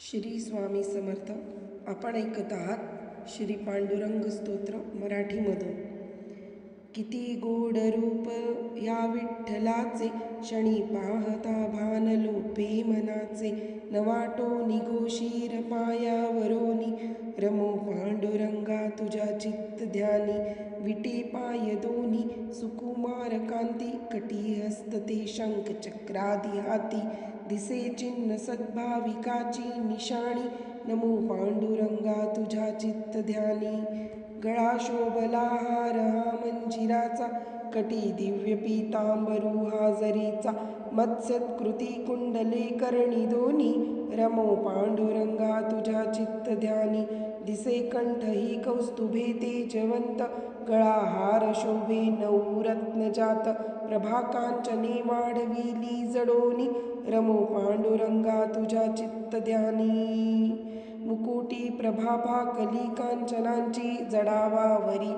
श्री स्वामी समर्थ. आपण ऐकत आहात श्री पांडुरंग स्तोत्र मराठीमधून. किती गोड रूप या विठ्ठलाचे क्षणी पाहता भान लोपे मनाचे नवाटो निघोशीर पायावरोनी. रमो पांडुरंगा तुझ्या चित्त ध्यानी. विटे पाय दोनी. सुकुमार कांती कटी हस्त ते शंख चक्रादी हाती दिसे चिन्ह सद्भाविकाची निशाणी. नमो पांडुरंगा तुझ्या चित्त ध्यानी. गळा शोभला हार हा मंजिराचा. कटी दिव्य पितांबरू हा जरीचा. मत्सत्कृती कुंडले करणी दोनी. रमो पांडुरंगा तुझ्या चित्त ध्यानी. दिसे कंठ ही कौस्तुभे तेजवंत. गळा हार शोभे नऊ रत्न जात वाढविली जडोनी. रमो पांडुरंगा तुझ्या चित्त ध्यानी. मुकुटी प्रभाभा कली कांचनांची जडावावरी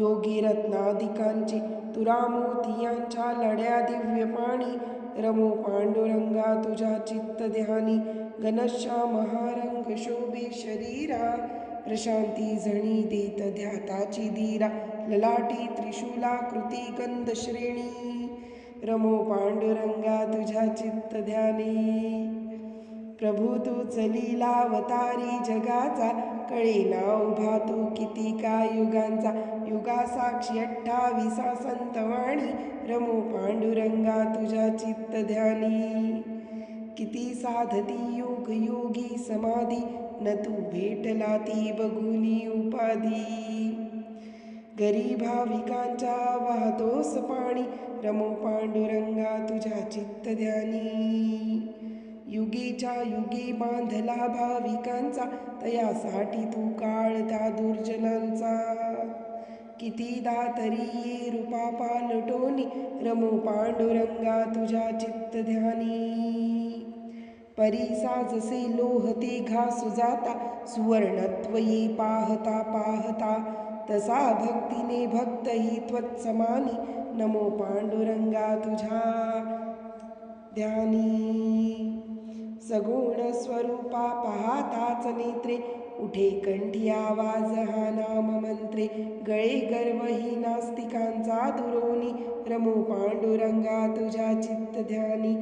योगी रत्नादिकांची तुरामूर्तियांच्या लढ्या दिव्य पाणी. रमो पांडुरंगा तुझ्या चित्त ध्यानी घनश्या महारंग शोभे शरीरा. प्रशांती झणी देत ध्याताची धीरा ललाटी त्रिशूला कृती गंध श्रेणी. रमो पांडुरंगा तुझ्या चित्त ध्यानी. प्रभू तू चलीलावतारी जगाचा कळेना उभा तू किती का युगांचा. युगा साक्षी अठ्ठावीसा संतवाणी रमो पांडुरंगा तुझ्या चित्त ध्यानी. किती साधती योग योगी समाधी न तू भेटला ती बघुनी उपाधी. गरीभाविकांच्या वाहतोस पाणी. रमो पांडुरंगा तुझ्या चित्त ध्यानी युगीच्या युगी बांधला भाविकांचा तयासाठी तू काळता दुर्जनांचा. कितीदा तरी रूपा पालटोनी रमो पांडुरंगा तुझ्या चित्त ध्यानी परिसा जसे लोह ते घा सुजाता ये पाहता पाहता. तसा भक्तीने भक्तही त्वत्समानी नमो पांडुरंगा तुझ्या ध्यानी. सगुण स्वरूपा पाहताच नेत्रे. उठे कंठी आवाज हा नाम मंत्रे गळे गर्वही नास्तिकांचा दुरोनी रमो पांडुरंगा तुझ्या चित्त ध्यानी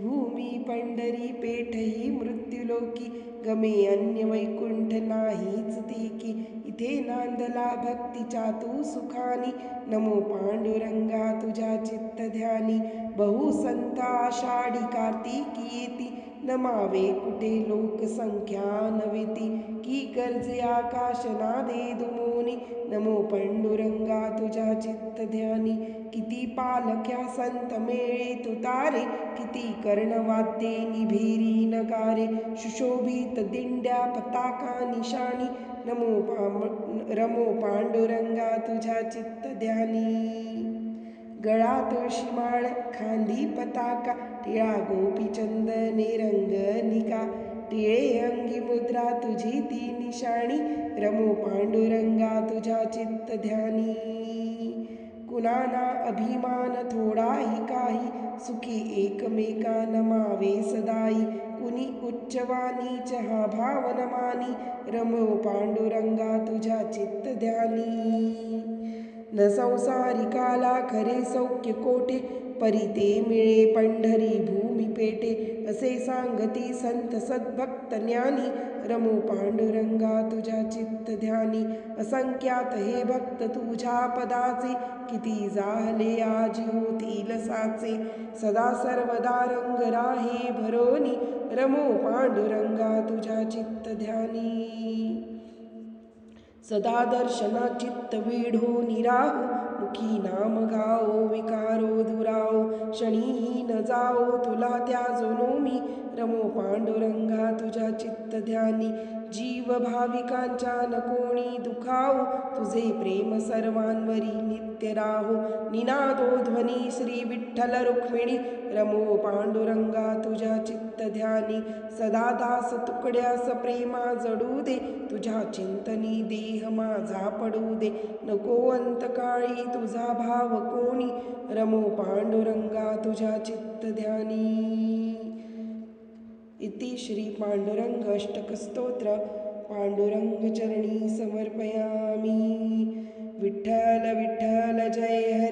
भूमी पंढरी पेठही मृत्युलोकी गमे अन्य वैकुंठ नाहीच की इथे नांदला भक्तीच्या तू सुखानी नमो पांडुरंगा तुझ्या चित्त ध्यानी बहुसंता आषाढी कार्तिकी येती नमावे कुठे लोकसंख्या नवेती। की कर्जे आकाश नादे दुमोनी। नमो पांडुरंगा तुझ्या चित्त ध्यानी। किती पालख्या संत मेळे तुतारे किती कर्णवाद्ये निभेरी नगारे। सुशोभित दिंड्या पताका निशाणी नमो पाम रमो पांडुरंगा तुझ्या चित्त ध्यानी। गळा शिमाळ खांदी पताका। टिळा गोपीचंद ने ती रमो पांडुरंगा तुझ्या चित्त ध्यानी। कुणाना अभिमान थोडाही काही। सुखी एकमेका नमावे सदाई। कुणी उच्चवानीच हा भाव नमानी रमो पांडुरंगा तुझ्या चित्त ध्यानी। न संसारिकाला खरे सौख्य कोटे परिते मिळे पंढरी भूमी पेटे असे सांगती संत सद्भक्त ज्ञानी. रमो पांडुरंगा तुझ्या चित्त ध्यानी. असंख्यात हे भक्त तुझ्या पदाचे. किती जाहले आजी होतील साचे. सदा सर्वदा रंग राहे भरोनी. रमो पांडुरंगा तुझ्या चित्त ध्यानी. सदा दर्शना चित्त वेढो निराहू. मुखी नाम गाओ विकारो दुराओ क्षणीही न जाओ तुला त्या जोनोमी रमो पांडुरंगा तुझ्या चित्त ध्यानी जीव भाविकांच्या न कोणी तुझे प्रेम सर्वांवरी नित्य राहो। निनादो ध्वनी श्री विठ्ठल रुक्मिणी रमो पांडुरंगा तुझ्या चित्त ध्यानी। सदा दास तुकड्यास प्रेमा जडू दे तुझ्या चिंतनी देह माझा पडू दे। नको अंतकाळी तुझा भाव कोणी रमो पांडुरंगा तुझ्या चित्त ध्यानी। इति श्री पांडुरंग अष्टकस्तोत्र पांडुरंगचरणी समर्पयामी। विठ्ठल विठ्ठल जय हरे।